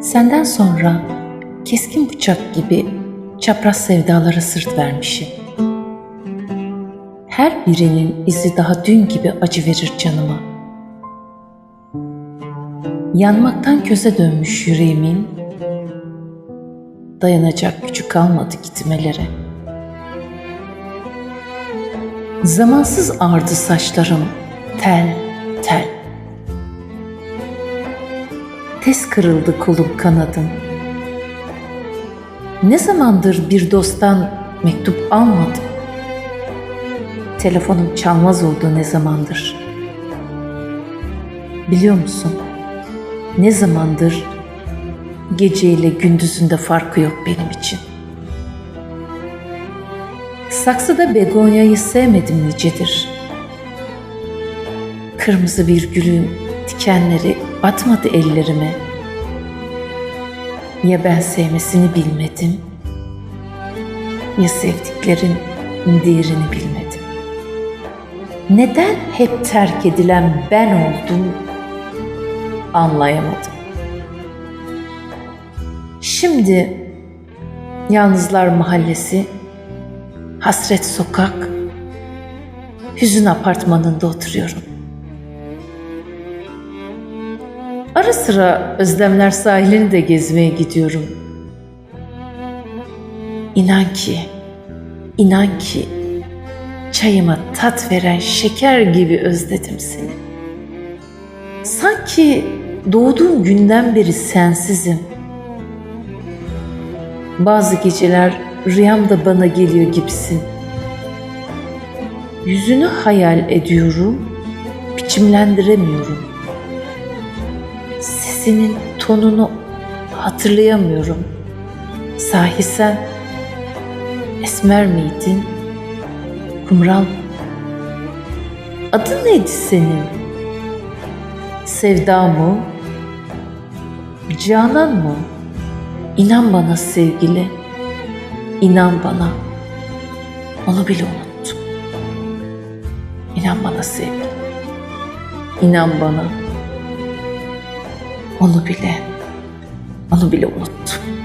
Senden sonra keskin bıçak gibi çapraz sevdalara sırt vermişim. Her birinin izi daha dün gibi acı verir canıma. Yanmaktan köze dönmüş yüreğimin dayanacak gücü kalmadı gitmelere. Zamansız ağrıdı saçlarım tel tel. Tez kırıldı kolum kanadım. Ne zamandır bir dosttan mektup almadım. Telefonum çalmaz oldu ne zamandır. Biliyor musun? Ne zamandır geceyle gündüzünde farkı yok benim için. Saksıda begonyayı sevmedim nicedir. Kırmızı bir gülün dikenleri batmadı ellerime. Ya ben sevmesini bilmedim, ya sevdiklerin değerini bilmedim. Neden hep terk edilen ben oldum anlayamadım. Şimdi Yalnızlar Mahallesi, Hasret Sokak, Hüzün Apartmanı'nda oturuyorum. Ara sıra Özlemler sahilini de gezmeye gidiyorum. İnan ki, inan ki çayıma tat veren şeker gibi özledim seni. Sanki doğduğum günden beri sensizim. Bazı geceler rüyamda bana geliyor gibisin. Yüzünü hayal ediyorum, biçimlendiremiyorum. Sesinin tonunu hatırlayamıyorum. Sahi sen esmer miydin? Kumral mı? Adın neydi senin? Sevda mı? Canan mı? İnan bana sevgili, inan bana. Onu bile unuttum. İnan bana sevgili, inan bana. Onu bile, onu bile unuttum.